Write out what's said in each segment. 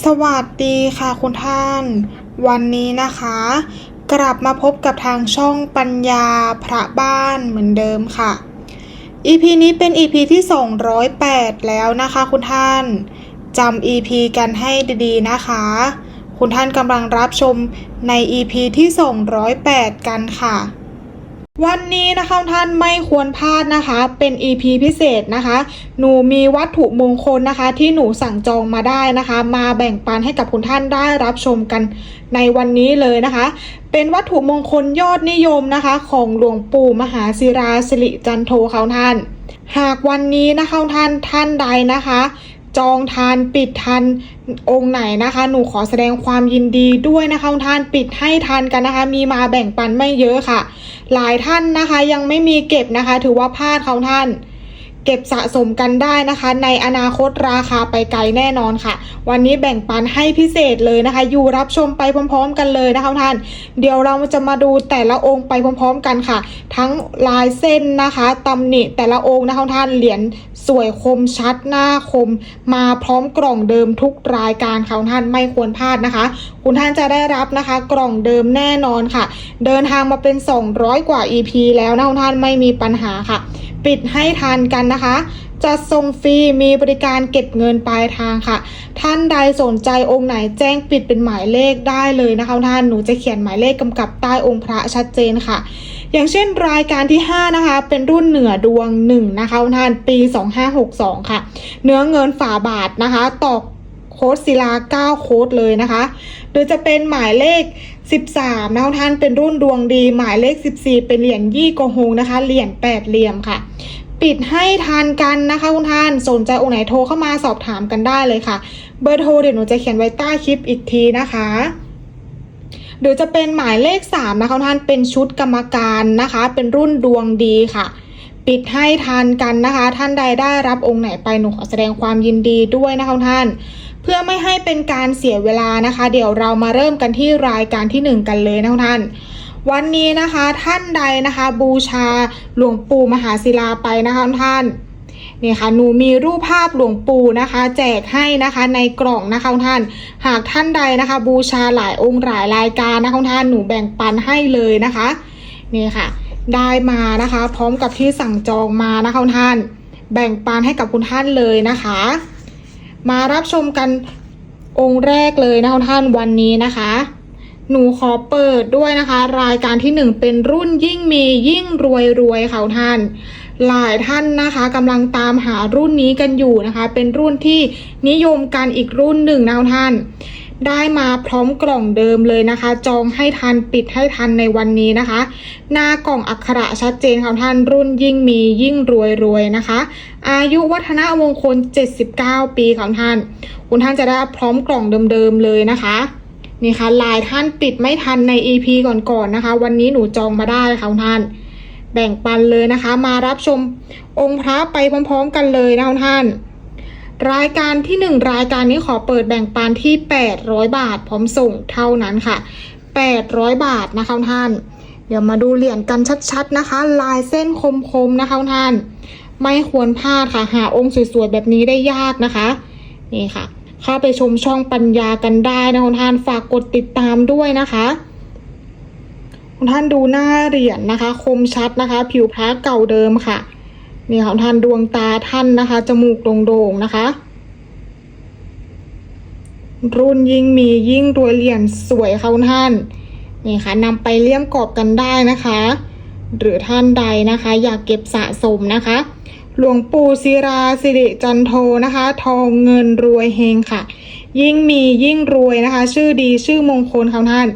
สวัสดีค่ะคุณท่าน วันนี้นะคะ กลับมาพบกับทางช่องปัญญาพระบ้านเหมือนเดิมค่ะ EP นี้เป็น EP ที่ 208 แล้วนะคะคุณท่านจำ EP กันให้ดีๆนะคะ คุณท่านกำลังรับชมใน EP ที่ 208 กันค่ะ วันนี้นะคะท่านไม่ควรพลาดนะคะ เป็น EP พิเศษนะคะ หนูมีวัตถุมงคลนะคะ ที่หนูสั่งจองมาได้นะคะ มาแบ่งปันให้กับคุณท่านได้รับชมกันในวันนี้เลยนะคะ เป็นวัตถุมงคลยอดนิยมนะคะ ของหลวงปู่มหาศิราสิริจันโทเขาท่าน หากวันนี้นะคะท่านท่านใดนะคะ จองทานปิดทันองค์ไหนนะคะ หนูขอแสดงความยินดีด้วยนะคะท่านปิดให้ทันกันนะคะ มีมาแบ่งปันไม่เยอะค่ะ หลายท่านนะคะยังไม่มีเก็บนะคะ ถือว่าพลาดเขาท่าน เก็บสะสมกันได้นะคะ ในอนาคตราคาไปไกลแน่นอนค่ะ วันนี้แบ่งปันให้พิเศษเลยนะคะ อยู่รับชมไปพร้อม ๆ กันเลยนะคะท่าน เดี๋ยวเราจะมาดูแต่ละองค์ไปพร้อม ๆ กันค่ะ ทั้งลายเส้นนะคะตำหนิแต่ละองค์นะคะท่านเหรียญสวยคมชัดหน้าคม มาพร้อมกล่องเดิมทุกรายการค่ะท่านไม่ควรพลาดนะคะ คุณท่านจะได้รับนะคะ กล่องเดิมแน่นอนค่ะ เดินทางมาเป็น 200 กว่า EP แล้วนะคุณท่านไม่มีปัญหาค่ะ ปิดให้ทันกันนะคะจะส่งฟรีมีบริการเก็บเงินปลายทางค่ะ ท่านใดสนใจองค์ไหนแจ้งปิดเป็นหมายเลขได้เลยนะคะท่านหนูจะเขียนหมายเลขกำกับใต้องค์พระชัดเจนค่ะ อย่างเช่นรายการที่ 5 นะคะ เป็นรุ่นเหนือดวง 1 นะคะท่านปี 2562 ค่ะ เนื้อเงินฝาบาทนะคะตอกโค้ดศิลา 9 โค้ดเลยนะคะโดยจะเป็นหมายเลข 13นะคะท่านเป็นรุ่นดวงดีหมายเลข 14 เป็นเหรียญยี่โกฮงนะคะเหรียญ8เหลี่ยมค่ะ ปิดให้ทานกันนะคะคุณท่านสนใจองค์ไหนโทรเข้ามาสอบถามกันได้เลยค่ะ เบอร์โทรเดี๋ยวหนูจะเขียนไว้ใต้คลิปอีกทีนะคะเดี๋ยวจะเป็นหมายเลข 3 นะคะท่านเป็นชุดกรรมการนะคะ เป็นรุ่นดวงดีค่ะ ปิดให้ทานกันนะคะ ท่านใดได้รับองค์ไหนไปหนูขอแสดงความยินดีด้วยนะคะท่าน เพื่อไม่ให้เป็นการเสียเวลานะคะ เดี๋ยวเรามาเริ่มกันที่รายการที่ 1 กันเลยนะท่านวันนี้นะคะท่านใดนะคะ บูชาหลวงปู่มหาศิลาไปนะคะท่านนี่ค่ะหนูมีรูปภาพหลวงปู่นะคะ แจกให้นะคะในกล่องนะคะท่าน หากท่านใดนะคะ บูชาหลายองค์หลายรายการนะคะท่านหนูแบ่งปันให้เลยนะคะนี่ค่ะ ได้มานะคะ พร้อมกับที่สั่งจองมานะคะท่าน แบ่งปันให้กับคุณท่านเลยนะคะ มารับชมกันองค์แรกเลยนะคะท่านวันนี้นะคะ หนูขอเปิดด้วยนะคะ รายการที่หนึ่งเป็นรุ่นยิ่งมียิ่งรวยรวยค่ะท่าน หลายท่านนะคะกำลังตามหารุ่นนี้กันอยู่นะคะ เป็นรุ่นที่นิยมกันอีกรุ่นหนึ่งนะคะท่าน ได้มาพร้อมกล่องเดิมเลยนะคะ จองให้ทันปิดให้ทันในวันนี้นะคะ หน้ากล่องอักขระชัดเจนค่ะท่านรุ่นยิ่งมียิ่งรวยรวยนะคะ อายุวัฒนมงคล 79 ปีของท่าน คุณท่านจะได้พร้อมกล่องเดิมๆเลยนะคะนี่ค่ะลายท่านปิดไม่ทันใน EP ก่อนๆนะคะ วันนี้หนูจองมาได้ค่ะท่าน แบ่งปันเลยนะคะ มารับชมองค์พระไปพร้อม ๆ กันเลยนะคุณท่าน รายการที่หนึ่งรายการนี้ขอเปิดแบ่งปันที่ 800 บาท พร้อมส่งเท่านั้นค่ะ 800 บาทนะคะคุณท่าน เดี๋ยวมาดูเหรียญกันชัดๆนะคะ ลายเส้นคมๆนะคะคุณท่าน ไม่ควรพลาดค่ะ หาองค์สวยๆแบบนี้ได้ยากนะคะ นี่ค่ะ เข้าไปชมช่องปัญญากันได้นะคุณท่าน ฝากกดติดตามด้วยนะคะคุณท่านดูหน้าเหรียญนะคะ คมชัดนะคะ ผิวพระเก่าเดิมค่ะ นี่ค่ะท่านดวงตาท่านนะคะ จมูกโด่งๆนะคะ รุ่นยิ่งมียิ่งรวยเหรียญสวยค่ะคุณท่านนี่ค่ะนำไปเลี่ยมกรอบกันได้นะคะ หรือท่านใดนะคะ อยากเก็บสะสมนะคะ หลวงปู่ศิราสิริจันโทนะคะ ทองเงินรวยเฮงค่ะ ยิ่งมียิ่งรวยนะคะ ชื่อดีชื่อมงคลค่ะท่าน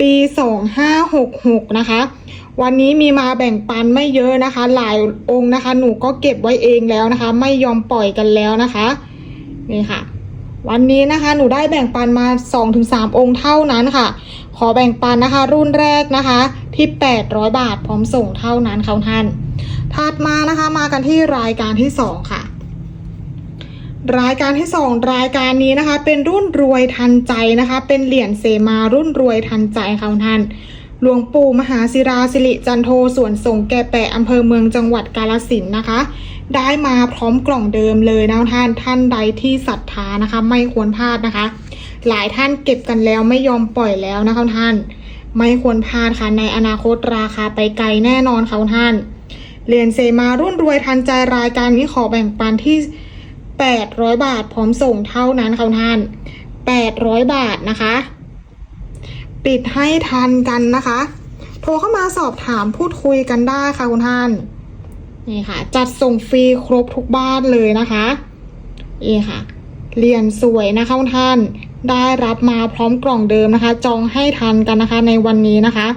ปี2566นะคะ วันนี้มีมาแบ่งปันไม่เยอะนะคะ หลายองค์นะคะ หนูก็เก็บไว้เองแล้วนะคะ ไม่ยอมปล่อยกันแล้วนะคะนี่ค่ะ วันนี้นะคะ หนูได้แบ่งปันมา 2-3 องค์เท่านั้นค่ะ ขอแบ่งปันนะคะ รุ่นแรกนะคะ ที่ 800 บาทพร้อมส่งเท่านั้นค่ะท่านถัดมานะคะมากันที่รายการที่ 2 ค่ะ รายการที่ 2 รายการนี้นะคะ เป็นรุ่นรวยทันใจนะคะ เป็นเหรียญเสมารุ่นรวยทันใจค่ะท่าน หลวงปู่มหาศิราสิริจันโทส่วนส่งแก่แปะอำเภอเมืองจังหวัดกาลสินนะคะ ได้มาพร้อมกล่องเดิมเลยนะท่านท่านใดที่ศรัทธานะคะ ไม่ควรพลาดนะคะ หลายท่านเก็บกันแล้วไม่ยอมปล่อยแล้วนะคะท่าน ไม่ควรพลาดค่ะในอนาคตราคาไปไกลแน่นอนค่ะท่านเหรียญเซมารุ่นรวยทันใจรายการนี้ขอแบ่งปันที่ 800 บาทพร้อมส่งเท่านั้นค่ะท่าน 800 บาทนะคะ ปิดให้ทันกันนะคะ โทรเข้ามาสอบถามพูดคุยกันได้ค่ะคุณท่าน นี่ค่ะ จัดส่งฟรีครบทุกบ้านเลยนะคะนี่ค่ะเหรียญสวยนะคะคุณท่าน ได้รับมาพร้อมกล่องเดิมนะคะ จองให้ทันกันนะคะในวันนี้นะคะ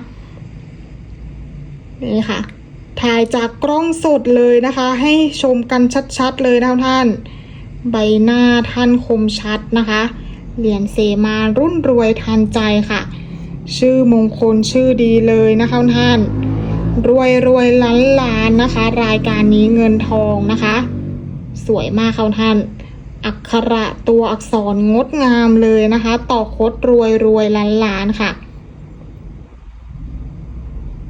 นี่ค่ะ ถ่ายจากกล้องสดเลยนะคะ ให้ชมกันชัดๆเลยนะคะท่าน ใบหน้าท่านคมชัดนะคะ เหรียญเซมารุ่นรวยทันใจค่ะ ชื่อมงคลชื่อดีเลยนะคะท่านรวยรวยล้านล้านนะคะ รายการนี้เงินทองนะคะ สวยมากค่ะท่าน อักขระตัวอักษรงดงามเลยนะคะ ต่อคดรวยรวยล้านล้านค่ะ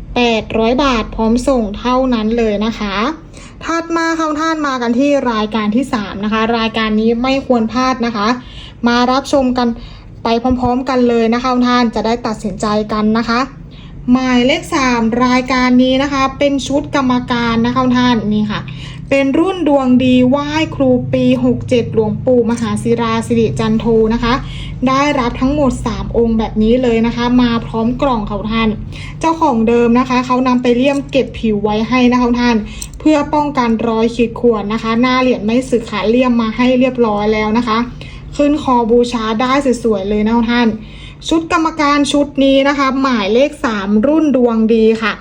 800 บาทพร้อมส่งเท่านั้นเลยนะคะถัดมาค่ะท่านมากันที่รายการที่ 3 นะคะ รายการนี้ไม่ควรพลาดนะคะ มารับชมกัน ไปพร้อมๆ กันเลยนะคะท่านจะได้ตัดสินใจกันนะคะ หมายเลข 3 รายการนี้นะคะ เป็นชุดกรรมการนะคะท่านนี่ค่ะ เป็นรุ่นดวงดีไหว้ครูปี 67 หลวงปู่มหาศิราสิริจันโทนะคะ ได้รับทั้งหมด 3 องค์แบบนี้เลยนะคะ มาพร้อมกล่องเขาท่าน เจ้าของเดิมนะคะ เขานำไปเลี่ยมเก็บผิวไว้ให้นะคะท่านเพื่อป้องกันรอยขีดข่วนนะคะ หน้าเหรียญไม่สึกขาเลี่ยมมาให้เรียบร้อยแล้วนะคะ ขึ้นคอบูชาได้สวยๆเลยนะท่าน ชุดกรรมการชุดนี้นะคะ หมายเลข 3 รุ่นดวงดีค่ะ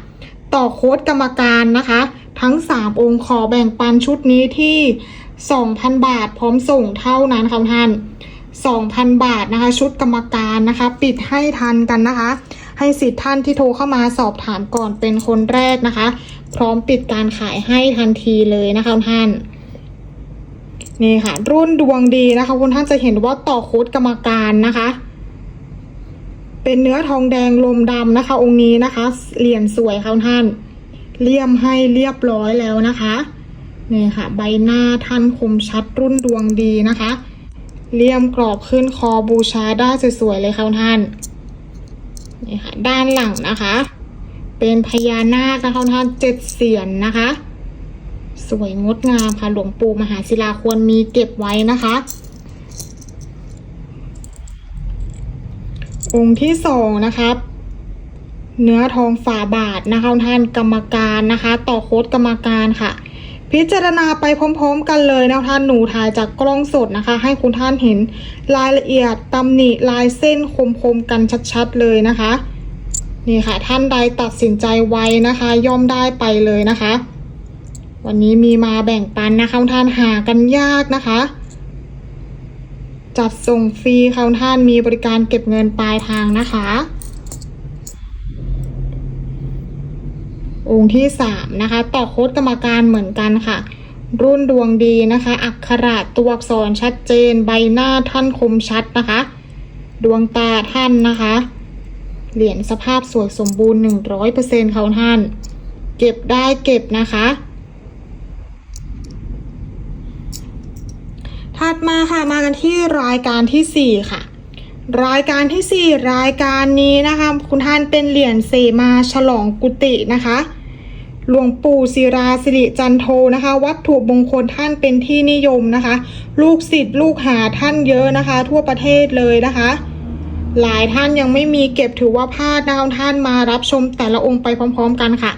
ต่อโค้ดกรรมการนะคะ ทั้ง 3 องค์ขอแบ่งปันชุดนี้ที่ 2,000 บาทพร้อมส่งเท่านั้นค่ะท่าน2,000 บาทนะคะ ชุดกรรมการนะคะ ปิดให้ทันกันนะคะ ให้สิทธิ์ท่านที่โทรเข้ามาสอบถามก่อนเป็นคนแรกนะคะ พร้อมปิดการขายให้ทันทีเลยนะคะท่าน นี่ค่ะ รุ่นดวงดีนะคะคุณท่านจะเห็นว่าต่อโคดกรรมการนะคะ เป็นเนื้อทองแดงลมดำนะคะ องค์นี้นะคะเหรียญสวยค่ะคุณท่านเลี่ยมให้เรียบร้อยแล้วนะคะนี่ค่ะ ใบหน้าท่านคมชัดรุ่นดวงดีนะคะเลี่ยมกรอบขึ้นคอบูชาได้สวยๆเลยค่ะคุณท่านนี่ค่ะด้านหลังนะคะ เป็นพญานาคนะคะคุณท่านเจ็ดเสียนนะคะ สวยงดงามค่ะ หลวงปู่มหาศิลาควรมีเก็บไว้นะคะ องค์ที่สองนะครับเนื้อทองฝาบาทนะคะท่านกรรมการนะคะ ต่อโค้ดกรรมการค่ะ พิจารณาไปพร้อมๆกันเลยนะท่านหนูถ่ายจากกล้องสดนะคะ ให้คุณท่านเห็นรายละเอียดตำหนิลายเส้นคมๆกันชัดๆเลยนะคะ นี่ค่ะ ท่านใดตัดสินใจไวนะคะ ย่อมได้ไปเลยนะคะ วันนี้มีมาแบ่งปันนะคะท่านหากันยากนะคะ จัดส่งฟรีค่ะท่านมีบริการเก็บเงินปลายทางนะคะ องค์ที่สามนะคะ ต่อโค้ดกรรมการเหมือนกันค่ะ รุ่นดวงดีนะคะ อักขระตัวอักษรชัดเจน ใบหน้าท่านคมชัดนะคะ ดวงตาท่านนะคะ เหรียญสภาพสวยสมบูรณ์หนึ่งร้อยเปอร์เซ็นต์ค่ะท่าน เก็บได้เก็บนะคะ ถัดมาค่ะมากันที่รายการที่ 4 ค่ะ รายการที่ 4 รายการนี้นะคะ คุณท่านเป็นเหรียญเสมาฉลองกุฏินะคะ หลวงปู่ศิราสิริจันโทนะคะ วัตถุมงคลท่านเป็นที่นิยมนะคะ ลูกศิษย์ลูกหาท่านเยอะนะคะ ทั่วประเทศเลยนะคะ หลายท่านยังไม่มีเก็บถือว่าพลาดนะคะท่านมารับชมแต่ละองค์ไปพร้อม ๆ กันค่ะ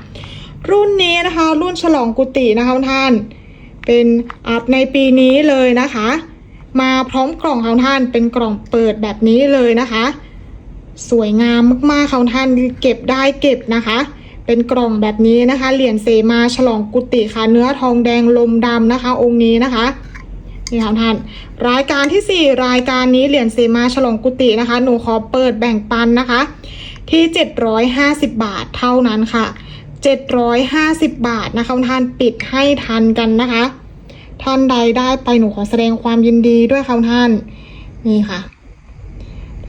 รุ่นนี้นะคะ รุ่นฉลองกุฏินะคะท่าน เป็นอัพในปีนี้เลยนะคะ มาพร้อมกล่องของท่านเป็นกล่องเปิดแบบนี้เลยนะคะ สวยงามมากๆของท่านเก็บได้เก็บนะคะ เป็นกล่องแบบนี้นะคะ เหรียญเซมาฉลองกุฏิค่ะ เนื้อทองแดงลมดำนะคะ องค์นี้นะคะนี่ค่ะท่าน รายการที่ 4 รายการนี้เหรียญเซมาฉลองกุฏินะคะ หนูขอเปิดแบ่งปันนะคะ ที่ 750 บาทเท่านั้นค่ะ 750 บาทนะคะท่านปิดให้ทันกันนะคะ ท่านใดได้ไปหนูขอแสดงความยินดีด้วยค่ะท่าน นี่ค่ะ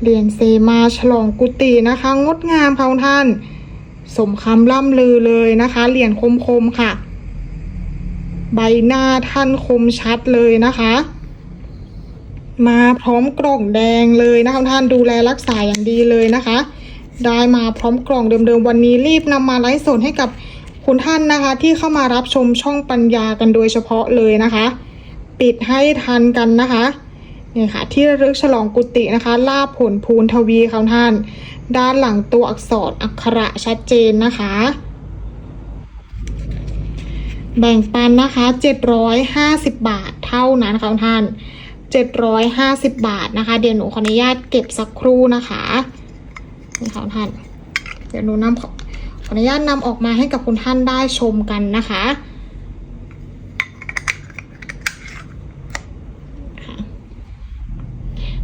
เหรียญเซมาฉลองกุฏินะคะ งดงามค่ะท่าน สมคำล่ำลือเลยนะคะ เหรียญคมๆค่ะ ใบหน้าท่านคมชัดเลยนะคะ มาพร้อมกล่องแดงเลยนะคะท่านดูแลรักษาอย่างดีเลยนะคะ ได้มาพร้อมกล่องเดิมๆ วันนี้รีบนำมาไลฟ์สดให้กับคุณท่านนะคะ ที่เข้ามารับชมช่องปัญญากันโดยเฉพาะเลยนะคะ ปิดให้ทันกันนะคะนี่ค่ะที่ระลึกฉลองกุฏินะคะ ลาบผลภูนทวีค่ะท่าน ด้านหลังตัวอักษรอักขระชัดเจนนะคะ แบ่งปันนะคะ 750 บาทเท่านั้นค่ะท่าน 750 บาทนะคะ เดี๋ยวหนูขออนุญาตเก็บสักครู่นะคะ นี่ค่ะท่าน เดี๋ยวหนูนำขออนุญาตนำออกมาให้กับคุณท่านได้ชมกันนะคะ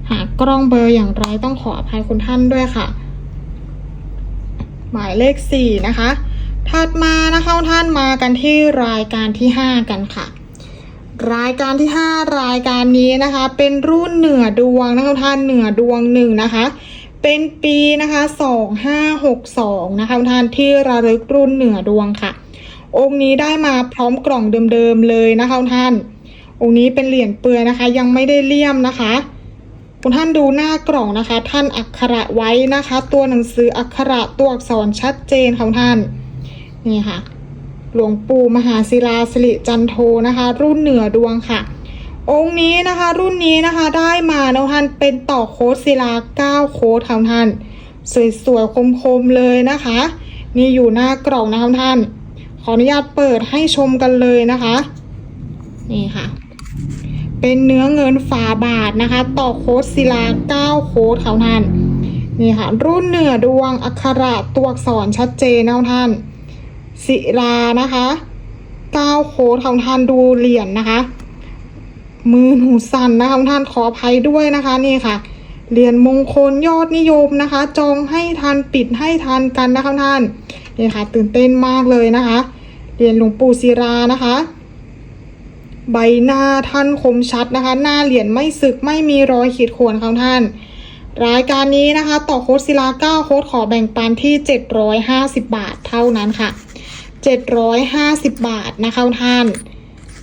หากกล้องเบอร์อย่างไรต้องขออภัยคุณท่านด้วยค่ะ หมายเลขสี่นะคะ ถัดมานะคะท่านมากันที่รายการที่ห้ากันค่ะ รายการที่5รายการนี้นะคะ เป็นรุ่นเหนือดวงนะคะท่านเหนือดวงหนึ่งนะคะ เป็นปีนะคะ2562นะคะท่านที่ระลึกรุ่นเหนือดวงค่ะ องค์นี้ได้มาพร้อมกล่องเดิมๆเลยนะคะท่าน องค์นี้เป็นเหรียญเปลือยนะคะ ยังไม่ได้เลี่ยมนะคะคุณท่านดูหน้ากล่องนะคะ ท่านอักขระไว้นะคะ ตัวหนังสืออักขระตัวอักษรชัดเจนของท่านนี่ค่ะ หลวงปู่มหาศิลาสิริจันโทนะคะ รุ่นเหนือดวงค่ะ องค์นี้นะคะ รุ่นนี้นะคะได้มานะท่านเป็นต่อโค้ดศิลา9โค้ดค่ะท่านสวยๆคมๆเลยนะคะนี่อยู่หน้ากล่องนะคะท่าน ขออนุญาตเปิดให้ชมกันเลยนะคะ นี่ค่ะ เป็นเนื้อเงินฝาบาทนะคะ ต่อโค้ดศิลา9โค้ดค่ะท่านนี่ค่ะ รุ่นเหนือดวงอักขระตัวอักษรชัดเจนนะท่าน ศิลานะคะก้าโค้ดของท่านดูเหรียญนะคะ มือหนูสั่นนะคะท่านขออภัยด้วยนะคะนี่ค่ะเหรียญมงคลยอดนิยมนะคะ จองให้ทันปิดให้ทันกันนะคะท่านนี่ค่ะ ตื่นเต้นมากเลยนะคะเหรียญหลวงปู่ศิรานะคะ ใบหน้าท่านคมชัดนะคะ หน้าเหรียญไม่สึกไม่มีรอยขีดข่วนของท่าน รายการนี้นะคะ ต่อโค้ดศิลา9โค้ดขอแบ่งปันที่ 750 บาทเท่านั้นค่ะ 750 บาทนะคะท่าน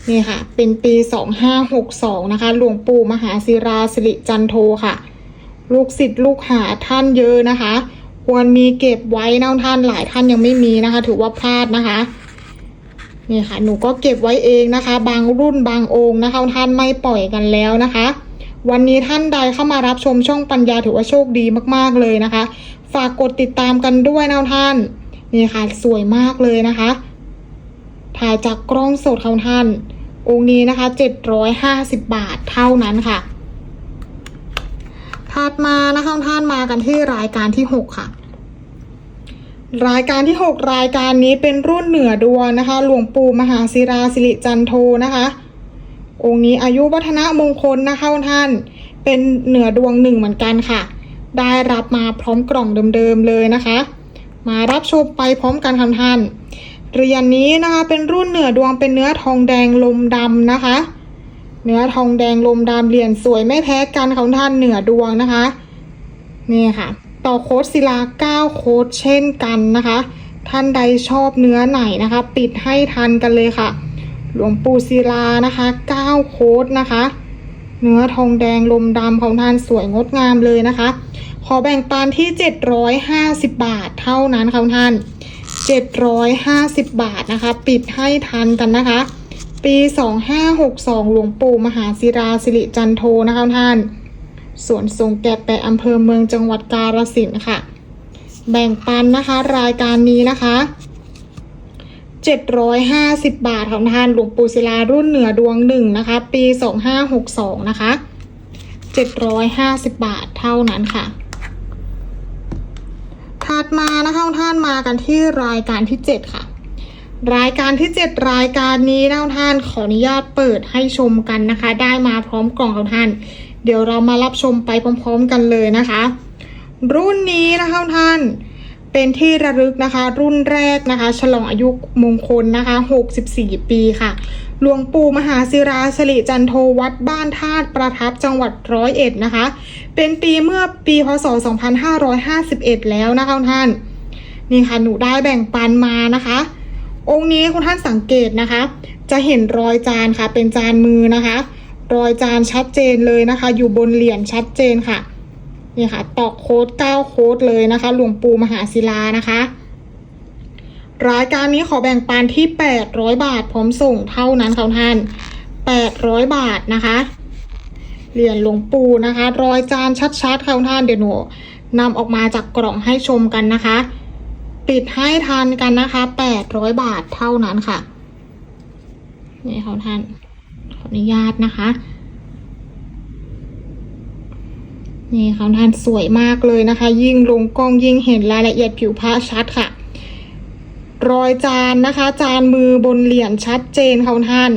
นี่ค่ะ เป็นปี 2562 นะคะ หลวงปู่มหาศิราสิริจันโทค่ะ ลูกศิษย์ลูกหาท่านเยอะนะคะ ควรมีเก็บไว้นะท่านหลายท่านยังไม่มีนะคะ ถือว่าพลาดนะคะนี่ค่ะ หนูก็เก็บไว้เองนะคะ บางรุ่นบางองค์นะคะท่านไม่ปล่อยกันแล้วนะคะ วันนี้ท่านใดเข้ามารับชมช่องปัญญาถือว่าโชคดีมากๆเลยนะคะ ฝากกดติดตามกันด้วยนะท่าน นี่ค่ะ สวยมากเลยนะคะ ถ่ายจากกล้องสดของท่าน องค์นี้นะคะ 750 บาทเท่านั้นค่ะ ถัดมานะคะท่านมากันที่รายการที่ 6 ค่ะ รายการที่ 6 รายการนี้เป็นรุ่นเหนือดวงนะคะ หลวงปู่มหาศิราสิริจันโทนะคะ องค์นี้อายุวัฒนะมงคลนะคะท่าน เป็นเหนือดวงหนึ่งเหมือนกันค่ะ ได้รับมาพร้อมกล่องเดิมๆเลยนะคะ มารับชมไปพร้อมกันค่ะท่าน เหรียญนี้นะคะเป็นรุ่นเหนือดวงเป็นเนื้อทองแดงลมดำนะคะ เนื้อทองแดงลมดำเหรียญสวยไม่แพ้กันของท่านเหนือดวงนะคะนี่ค่ะ ต่อโค้ดศิลา9โค้ดเช่นกันนะคะ ท่านใดชอบเนื้อไหนนะคะ ปิดให้ทันกันเลยค่ะ หลวงปู่ศิลานะคะ9โค้ดนะคะ เนื้อทองแดงลมดำของท่านสวยงดงามเลยนะคะ ขอแบ่งปันที่ 750 บาทเท่านั้นค่ะท่าน 750 บาทนะคะ ปิดให้ทันกันนะคะ ปี 2562 หลวงปู่มหาศิราสิริจันโทนะคะท่านส่วนทรงแก่แปะอำเภอเมืองจังหวัดกาฬสินธุ์ค่ะ แบ่งปันนะคะรายการนี้นะคะ750 บาทของท่านหลวงปู่ศิลารุ่นเหนือดวงหนึ่งนะคะ ปี 2562 นะคะ 750 บาทเท่านั้นค่ะ ถัดมานะคะท่านมากันที่รายการที่ 7 ค่ะ รายการที่ 7 รายการนี้นะท่านขออนุญาตเปิดให้ชมกันนะคะ ได้มาพร้อมกล่องของท่าน เดี๋ยวเรามารับชมไปพร้อม ๆ กันเลยนะคะ รุ่นนี้นะคะท่าน เป็นที่ระลึกนะคะ รุ่นแรกนะคะ ฉลองอายุมงคลนะคะ 64 ปีค่ะ หลวงปู่มหาศิราสิริจันโทวัดบ้านธาตุประทับจังหวัดร้อยเอ็ดนะคะ เป็นปีเมื่อปีพศ 2551 แล้วนะคะท่าน นี่ค่ะหนูได้แบ่งปันมานะคะ องค์นี้คุณท่านสังเกตนะคะ จะเห็นรอยจานค่ะ เป็นจานมือนะคะ รอยจานชัดเจนเลยนะคะ อยู่บนเหรียญชัดเจนค่ะ นี่ค่ะตอกโค้ด9โค้ดเลยนะคะหลวงปู่มหาศิลานะคะรายการนี้ขอแบ่งปันที่ 800 บาทพร้อมส่งเท่านั้นค่ะท่าน 800 บาทนะคะ เหรียญหลวงปู่นะคะ รอยจานชัดๆค่ะท่านเดี๋ยวหนูนำออกมาจากกล่องให้ชมกันนะคะ ปิดให้ทันกันนะคะ 800 บาทเท่านั้นค่ะ นี่ค่ะท่าน ขออนุญาตนะคะ นี่ค่ะท่านสวยมากเลยนะคะ ยิ่งลงกล้องยิ่งเห็นรายละเอียดผิวพระชัดค่ะ รอยจานนะคะ จานมือบนเหรียญชัดเจนค่ะท่าน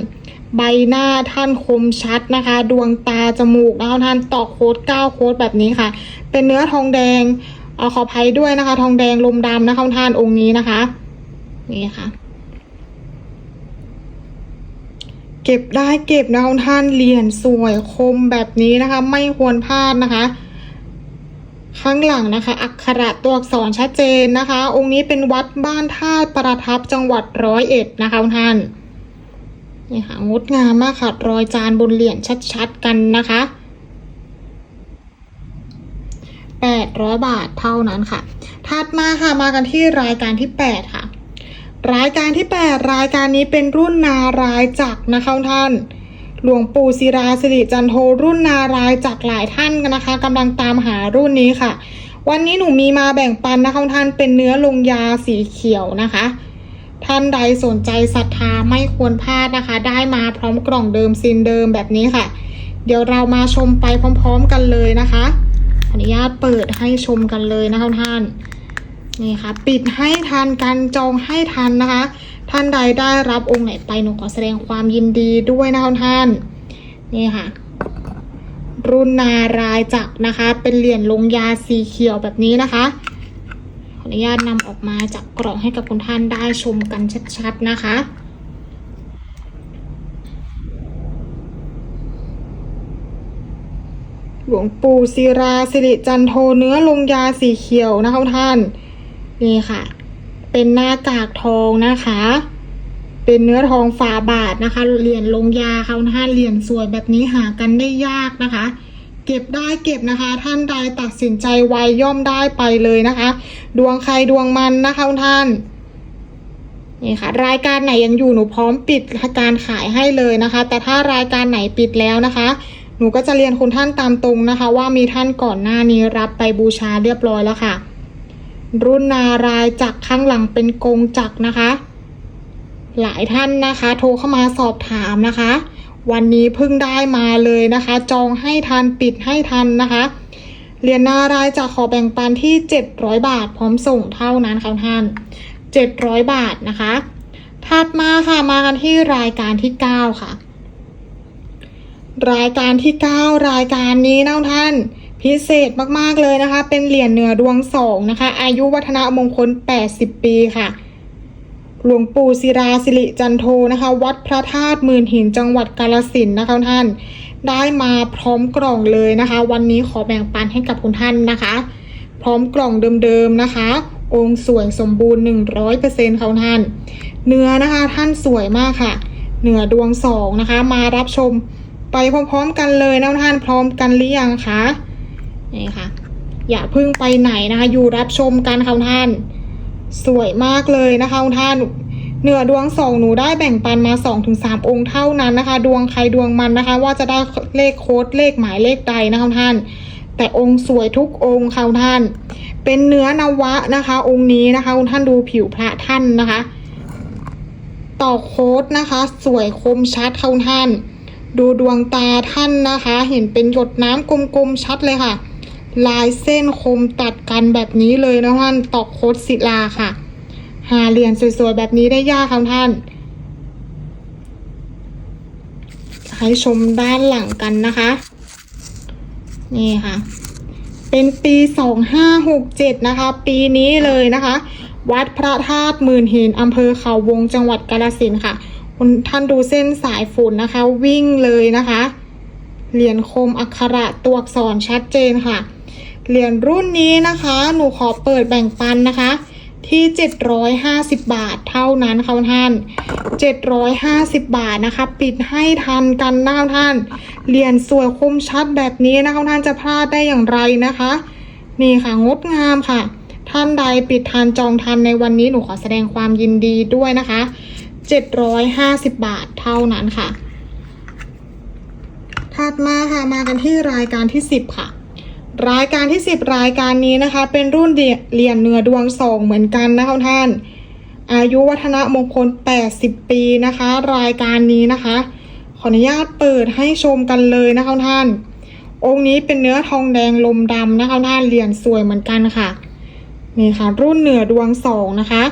ใบหน้าท่านคมชัดนะคะ ดวงตาจมูกนะคะท่านตอกโค้ด9โค้ดแบบนี้ค่ะ เป็นเนื้อทองแดงเอาขออภัยด้วยนะคะ ทองแดงลมดำนะคะท่านองค์นี้นะคะ นี่ค่ะเก็บได้เก็บนะคะท่านเหรียญสวยคมแบบนี้นะคะ ไม่ควรพลาดนะคะ ข้างหลังนะคะอักขระตัวอักษรชัดเจนนะคะ องค์นี้เป็นวัดบ้านท่าประทับจังหวัดร้อยเอ็ดนะคะท่านนี่ค่ะงดงามมากค่ะรอยจานบนเหรียญชัดๆกันนะคะแปดร้อยบาทเท่านั้นค่ะ ถัดมาค่ะมากันที่รายการที่แปดค่ะ รายการที่ 8 รายการนี้เป็นรุ่นนารายจักรนะคะท่าน หลวงปู่ศิราสิริจันโทรุ่นนารายจักหลายท่านกันนะคะกำลังตามหารุ่นนี้ค่ะ วันนี้หนูมีมาแบ่งปันนะคะท่านเป็นเนื้อลงยาสีเขียวนะคะ ท่านใดสนใจศรัทธาไม่ควรพลาดนะคะ ได้มาพร้อมกล่องเดิมซินเดิมแบบนี้ค่ะ เดี๋ยวเรามาชมไปพร้อม ๆ กันเลยนะคะออนุญาตเปิดให้ชมกันเลยนะคะท่านนี่ค่ะ ปิดให้ทันกันจองให้ทันนะคะ ท่านใดได้รับองค์ไหนไปหนูขอแสดงความยินดีด้วยนะคะท่านนี่ค่ะ รุ่นนารายจักรนะคะ เป็นเหรียญลงยาสีเขียวแบบนี้นะคะ ขออนุญาตนำออกมาจากกล่องให้กับคุณท่านได้ชมกันชัดๆนะคะหลวงปู่ศิราสิริจันโทเนื้อลงยาสีเขียวนะคะท่าน นี่ค่ะ เป็นหน้ากากทองนะคะ เป็นเนื้อทองฝาบาทนะคะ เหรียญลงยาเขาท่านเหรียญสวยแบบนี้หากันได้ยากนะคะ เก็บได้เก็บนะคะ ท่านใดตัดสินใจไวย่อมได้ไปเลยนะคะ ดวงใครดวงมันนะคะท่านนี่ค่ะรายการไหนยังอยู่หนูพร้อมปิดการขายให้เลยนะคะ แต่ถ้ารายการไหนปิดแล้วนะคะ หนูก็จะเรียนคุณท่านตามตรงนะคะ ว่ามีท่านก่อนหน้านี้รับไปบูชาเรียบร้อยแล้วค่ะ รุ่นนารายจักข้างหลังเป็นกงจักนะคะ หลายท่านนะคะ โทรเข้ามาสอบถามนะคะ วันนี้เพิ่งได้มาเลยนะคะ จองให้ทันปิดให้ทันนะคะเหรียญนารายจะขอแบ่งปันที่ 700 บาท พร้อมส่งเท่านั้นค่ะท่าน 700 บาทนะคะถัดมาค่ะมากันที่รายการที่ 9 ค่ะ รายการที่ 9 รายการนี้นะท่าน พิเศษมากๆเลยนะคะ เป็นเหรียญเหนือดวงสองนะคะ อายุวัฒนมงคล 80 ปีค่ะ หลวงปู่ศิราสิริจันโทนะคะ วัดพระธาตุหมื่นหินจังหวัดกาลสินนะคะท่าน ได้มาพร้อมกล่องเลยนะคะ วันนี้ขอแบ่งปันให้กับคุณท่านนะคะ พร้อมกล่องเดิมๆนะคะ องค์สวยสมบูรณ์ 100%ค่ะท่าน เนื้อนะคะท่านสวยมากค่ะ เหนือดวงสองนะคะ มารับชมไปพร้อมๆกันเลยนะท่านพร้อมกันหรือยังคะ นี่ค่ะ อย่าเพึ่งไปไหนนะคะอยู่รับชมกันค่ะท่าน สวยมากเลยนะคะท่านเหนือดวงสองหนูได้แบ่งปันมา2อถึงสองค์เท่านั้นนะคะ ดวงใครดวงมันนะคะ ว่าจะได้เลขโค้ดเลขหมายเลขใดนะคะท่าน แต่องค์สวยทุกองค์ค่ะท่าน เป็นเนื้อนวะนะคะ องค์นี้นะคะคุณท่านดูผิวพระท่านนะคะ ต่อโค้ดนะคะ สวยคมชัดค่ะท่าน ดูดวงตาท่านนะคะ เห็นเป็นหยดน้ำกลมๆชัดเลยค่ะ ลายเส้นคมตัดกันแบบนี้เลยนะท่านตอกโคดศิลาค่ะ หาเหรียญสวยๆแบบนี้ได้ยากครับท่าน ให้ชมด้านหลังกันนะคะ นี่ค่ะ เป็นปีสองห้าหกเจ็ดนะคะ ปีนี้เลยนะคะ วัดพระธาตุหมื่นหินอำเภอเขาวงจังหวัดกาฬสินค่ะคุณท่านดูเส้นสายฝุ่นนะคะ วิ่งเลยนะคะ เหรียญคมอักขระตัวอักษรชัดเจนค่ะ เหรียญรุ่นนี้นะคะ หนูขอเปิดแบ่งปันนะคะ ที่ 750 บาทเท่านั้นค่ะท่าน 750 บาทนะคะ ปิดให้ทันกันนะท่าน เหรียญสวยคมชัดแบบนี้นะคะท่านจะพลาดได้อย่างไรนะคะ นี่ค่ะงดงามค่ะ ท่านใดปิดทันจองทันในวันนี้หนูขอแสดงความยินดีด้วยนะคะ 750 บาทเท่านั้นค่ะถัดมาค่ะมากันที่รายการที่ 10 ค่ะ รายการที่ 10 รายการนี้นะคะ เป็นรุ่นเหรียญเนื้อดวงสองเหมือนกันนะคะท่าน อายุวัฒนมงคล 80 ปีนะคะ รายการนี้นะคะ ขออนุญาตเปิดให้ชมกันเลยนะคะท่าน องค์นี้เป็นเนื้อทองแดงลมดำนะคะท่านเหรียญสวยเหมือนกันค่ะนี่ค่ะ รุ่นเหนือดวงสองนะคะ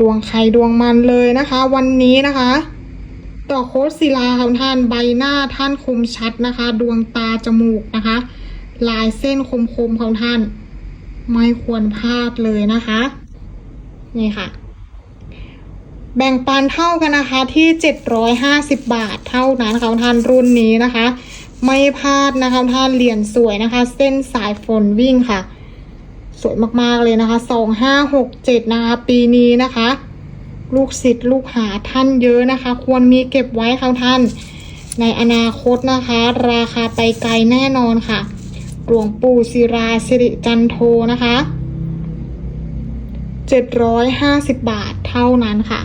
ดวงใครดวงมันเลยนะคะ วันนี้นะคะต่อโคตศิลาของท่านใบหน้าท่านคมชัดนะคะ ดวงตาจมูกนะคะ ลายเส้นคมๆของท่าน ไม่ควรพลาดเลยนะคะ นี่ค่ะ แบ่งปันเท่ากันนะคะที่ 750 บาทเท่านั้นค่ะท่านรุ่นนี้นะคะ ไม่พลาดนะคะท่านเหรียญสวยนะคะ เส้นสายฝนวิ่งค่ะ สวยมากๆเลยนะคะ 2567 นะคะ ปีนี้นะคะ ลูกศิษย์ลูกหาท่านเยอะนะคะ ควรมีเก็บไว้ค่ะท่านในอนาคตนะคะ ราคาไปไกลแน่นอนค่ะ หลวงปู่ศิราสิริจันโทนะคะ750 บาทเท่านั้นค่ะ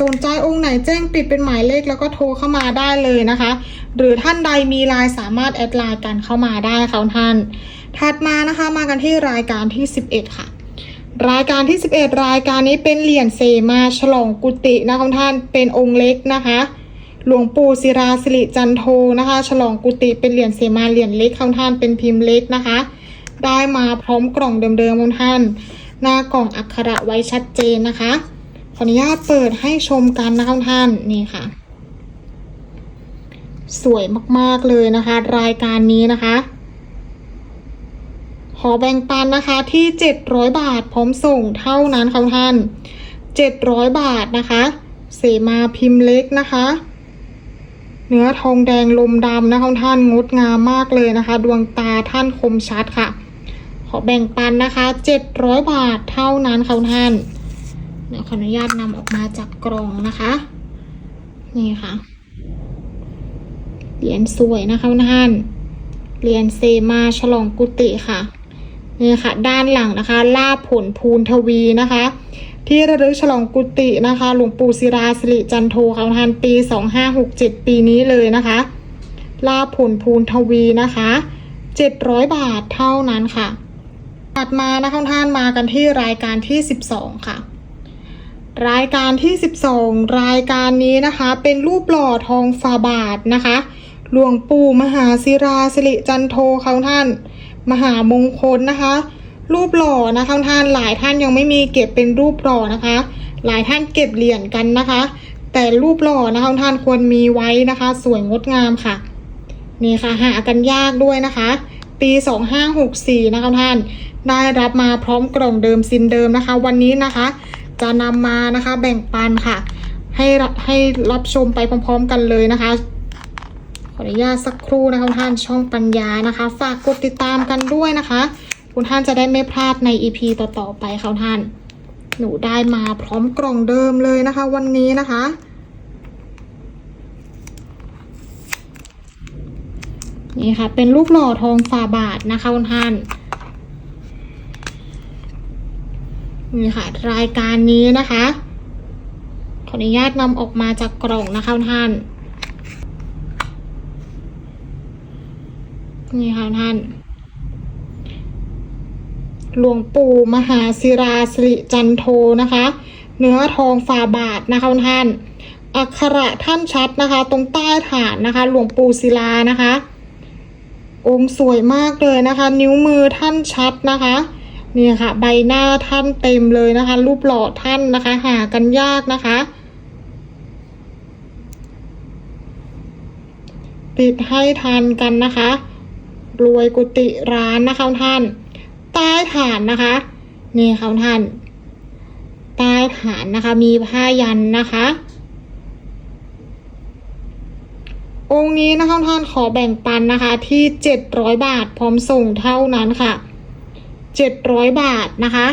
สนใจองค์ไหนแจ้งปิดเป็นหมายเลขแล้วก็โทรเข้ามาได้เลยนะคะ หรือท่านใดมีไลน์สามารถแอดไลน์กันเข้ามาได้ค่ะท่าน ถัดมานะคะมากันที่รายการที่ 11 ค่ะ รายการที่ 11 รายการนี้เป็นเหรียญเซมาฉลองกุฏินะคะท่านเป็นองค์เล็กนะคะ หลวงปู่ศิราสิริจันโทนะคะ ฉลองกุฏิเป็นเหรียญเสมาเหรียญเล็กของท่านเป็นพิมพ์เล็กนะคะ ได้มาพร้อมกล่องเดิมๆของท่าน หน้ากล่องอักขระไว้ชัดเจนนะคะ ขออนุญาตเปิดให้ชมกันนะคะท่านนี่ค่ะ สวยมากๆเลยนะคะ รายการนี้นะคะ ขอแบ่งปันนะคะที่ 700 บาทพร้อมส่งเท่านั้นค่ะท่าน 700 บาทนะคะ เสมาพิมพ์เล็กนะคะ เนื้อทองแดงลมดำนะคะท่านงดงามมากเลยนะคะ ดวงตาท่านคมชัดค่ะ ขอแบ่งปันนะคะ 700 บาทเท่านั้นค่ะท่านเดี๋ยวขออนุญาตนำออกมาจากกล่องนะคะ นี่ค่ะ เหรียญสวยนะคะท่านเหรียญเซมาฉลองกุฏิค่ะนี่ค่ะ ด้านหลังนะคะ ลาบผลภูนทวีนะคะ ที่ระลึกฉลองกุฏินะคะหลวงปู่ศิราสิริจันโทเขาทานปี 2567 ปีนี้เลยนะคะ ลาผลภูนทวีนะคะ 700 บาทเท่านั้นค่ะถัดมานะคะท่านมากันที่รายการที่ 12 ค่ะรายการที่ 12 รายการนี้นะคะ เป็นรูปหล่อทองฝาบาทนะคะ หลวงปู่มหาศิราสิริจันโทเขาท่าน มหามงคลนะคะ รูปหล่อนะคะท่านหลายท่านยังไม่มีเก็บเป็นรูปหล่อนะคะ หลายท่านเก็บเหรียญกันนะคะ แต่รูปหล่อนะคะท่านควรมีไว้นะคะ สวยงดงามค่ะนี่ค่ะหากันยากด้วยนะคะ ปี 2564 นะคะท่านได้รับมาพร้อมกล่องเดิมซินเดิมนะคะ วันนี้นะคะ จะนำมานะคะแบ่งปันค่ะ ให้รับให้รับชมไปพร้อม ๆ กันเลยนะคะขออนุญาตสักครู่นะคะท่านช่องปัญญานะคะ ฝากกดติดตามกันด้วยนะคะ คุณท่านจะได้ไม่พลาดใน EP ต่อๆไปค่ะท่าน หนูได้มาพร้อมกล่องเดิมเลยนะคะ วันนี้นะคะ นี่ค่ะ เป็นรูปหล่อทองฝาบาทนะคะคุณท่านนี่ค่ะ รายการนี้นะคะ ขออนุญาตนำออกมาจากกล่องนะคะคุณท่านนี่ค่ะท่าน หลวงปู่มหาศิราสิริจันโทนะคะ เนื้อทองฝาบาทนะคะท่านอักขระท่านชัดนะคะ ตรงใต้ฐานนะคะ หลวงปู่ศิลานะคะ องค์สวยมากเลยนะคะ นิ้วมือท่านชัดนะคะนี่ค่ะ ใบหน้าท่านเต็มเลยนะคะ รูปหล่อท่านนะคะ หากันยากนะคะปิดให้ทันกันนะคะ รวยกุฏิร้านนะคะท่าน ใต้ฐานนะคะ นี่ค่ะท่าน ใต้ฐานนะคะ มีผ้ายันนะคะ องค์นี้นะคะท่านขอแบ่งปันนะคะที่700บาทพร้อมส่งเท่านั้นค่ะ700บาทนะคะ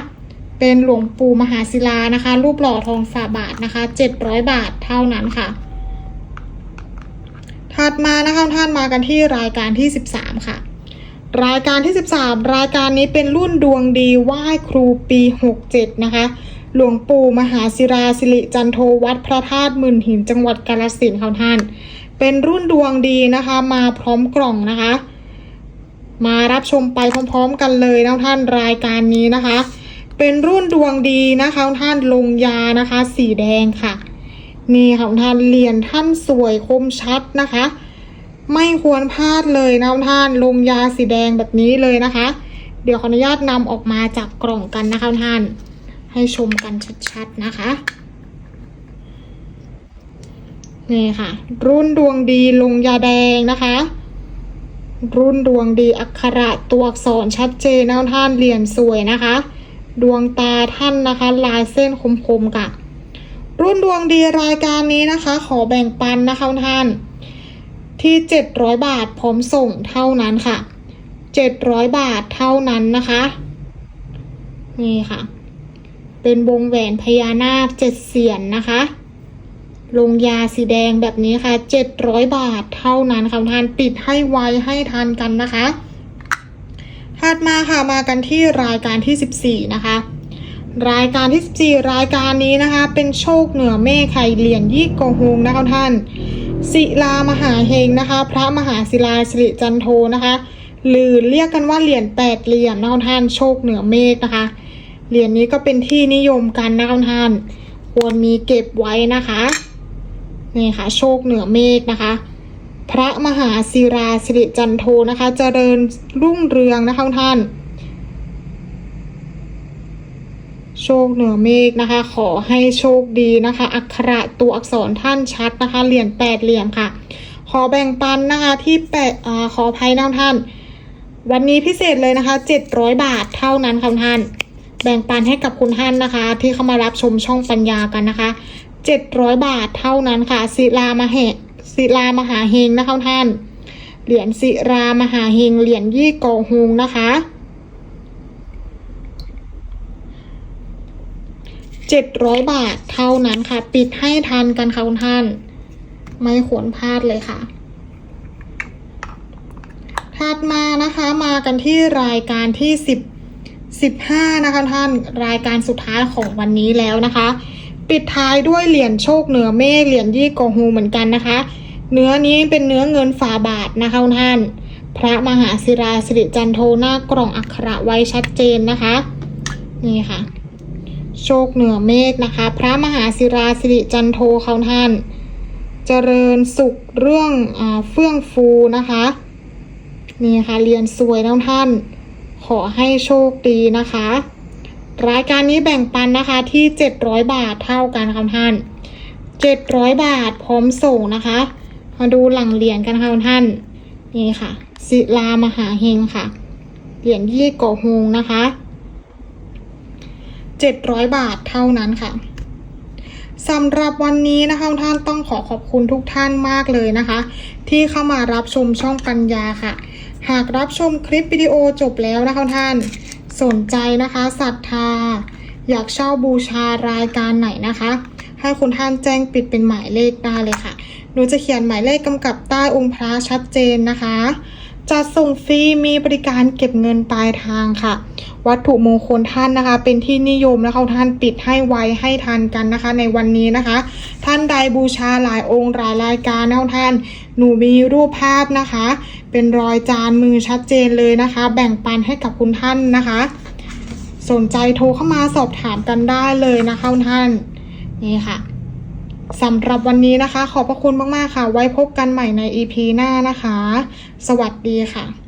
เป็นหลวงปู่มหาศิลานะคะ รูปหล่อทองฝาบาทนะคะ700บาทเท่านั้นค่ะถัดมานะคะท่านมากันที่รายการที่ 13 ค่ะ รายการที่ 13 รายการนี้เป็นรุ่นดวงดีไหว้ครูปี 67 นะคะ หลวงปู่มหาศิราสิริจันโทวัดพระธาตุหมื่นหินจังหวัดกาฬสินค่ะท่าน เป็นรุ่นดวงดีนะคะมาพร้อมกล่องนะคะ มารับชมไปพร้อมๆกันเลยนะท่านรายการนี้นะคะ เป็นรุ่นดวงดีนะคะท่านลงยานะคะ สีแดงค่ะ นี่ค่ะท่านเหรียญท่านสวยคมชัดนะคะ ไม่ควรพลาดเลยนะท่านลงยาสีแดงแบบนี้เลยนะคะ เดี๋ยวขออนุญาตนำออกมาจากกล่องกันนะคะท่าน ให้ชมกันชัดๆนะคะนี่ค่ะ รุ่นดวงดีลงยาแดงนะคะ รุ่นดวงดีอักขระตัวอักษรชัดเจนนะท่านเหรียญสวยนะคะ ดวงตาท่านนะคะ ลายเส้นคมๆค่ะ รุ่นดวงดีรายการนี้นะคะ ขอแบ่งปันนะคะท่าน ที่ 700 บาทพร้อมส่งเท่านั้นค่ะ 700 บาทเท่านั้นนะคะ นี่ค่ะ เป็นวงแหวนพญานาคเจ็ดเสียนนะคะ ลงยาสีแดงแบบนี้ค่ะ 700 บาทเท่านั้นค่ะทานปิดให้ไวให้ทันกันนะคะถัดมาค่ะมากันที่รายการที่ 14 นะคะ รายการที่ 14 รายการนี้นะคะ เป็นโชคเหนือเมฆไข่เหรียญยี่กอฮงนะคะท่าน ศิลามหาเฮงนะคะ พระมหาศิลาสิริจันโทนะคะหรือเรียกกันว่าเหรียญแปดเหลี่ยมนะคะท่านโชคเหนือเมฆนะคะ เหรียญนี้ก็เป็นที่นิยมกันนะคะท่าน ควรมีเก็บไว้นะคะนี่ค่ะโชคเหนือเมฆนะคะ พระมหาศิราสิริจันโทนะคะ เจริญรุ่งเรืองนะคะท่าน โชคเหนือเมฆนะคะ ขอให้โชคดีนะคะ อักขระตัวอักษรท่านชัดนะคะ เหรียญแปดเหลี่ยมค่ะ ขอแบ่งปันนะคะที่แปดขออภัยนะท่าน วันนี้พิเศษเลยนะคะ700บาทเท่านั้นค่ะท่าน แบ่งปันให้กับคุณท่านนะคะ ที่เข้ามารับชมช่องปัญญากันนะคะ700บาทเท่านั้นค่ะศิลามเหศิลามหาเฮงนะคะท่าน เหรียญศิรามหาเฮงเหรียญยี่กอฮงนะคะ 700 บาทเท่านั้นค่ะ ปิดให้ทันกันค่ะคุณท่าน ไม่ควรพลาดเลยค่ะถัดมานะคะมากันที่รายการที่ 10 15 นะคะท่านรายการสุดท้ายของวันนี้แล้วนะคะ ปิดท้ายด้วยเหรียญโชคเหนือเมฆเหรียญยี่กอฮูเหมือนกันนะคะ เนื้อนี้เป็นเนื้อเงินฝาบาทนะคะคุณท่าน พระมหาศิราสิริจันโทหน้ากล่องอักขระไว้ชัดเจนนะคะ นี่ค่ะ โชคเหนือเมฆนะคะ พระมหาศิราสิริจันโทเขาท่าน เจริญสุขเรื่องอเฟื่องฟูนะคะนี่ค่ะเรียนสวยนะท่าน ขอให้โชคดีนะคะ รายการนี้แบ่งปันนะคะที่ 700 บาทเท่ากันค่ะท่าน 700 บาทพร้อมส่งนะคะ มาดูหลังเหรียญกันค่ะท่านนี่ค่ะศิลามหาเฮงค่ะเหรียญยี่ก่อฮงนะคะ 700 บาทเท่านั้นค่ะสำหรับวันนี้นะคะท่านต้องขอขอบคุณทุกท่านมากเลยนะคะ ที่เข้ามารับชมช่องปัญญาค่ะ หากรับชมคลิปวิดีโอจบแล้วนะคะท่านสนใจนะคะศรัทธา อยากเช่าบูชารายการไหนนะคะ ให้คุณท่านแจ้งปิดเป็นหมายเลขได้เลยค่ะหนูจะเขียนหมายเลขกำกับใต้องค์พระชัดเจนนะคะ จัดส่งฟรีมีบริการเก็บเงินปลายทางค่ะ วัตถุมงคลท่านนะคะ เป็นที่นิยมนะคะท่านปิดให้ไวให้ทันกันนะคะ ในวันนี้นะคะ ท่านใดบูชาหลายองค์หลายรายการนะคะท่าน หนูมีรูปภาพนะคะ เป็นรอยจานมือชัดเจนเลยนะคะ แบ่งปันให้กับคุณท่านนะคะ สนใจโทรเข้ามาสอบถามกันได้เลยนะคะท่านนี่ค่ะ สำหรับวันนี้นะคะ ขอบพระคุณมาก ๆ ค่ะ ไว้พบกันใหม่ใน EP หน้านะคะ สวัสดีค่ะ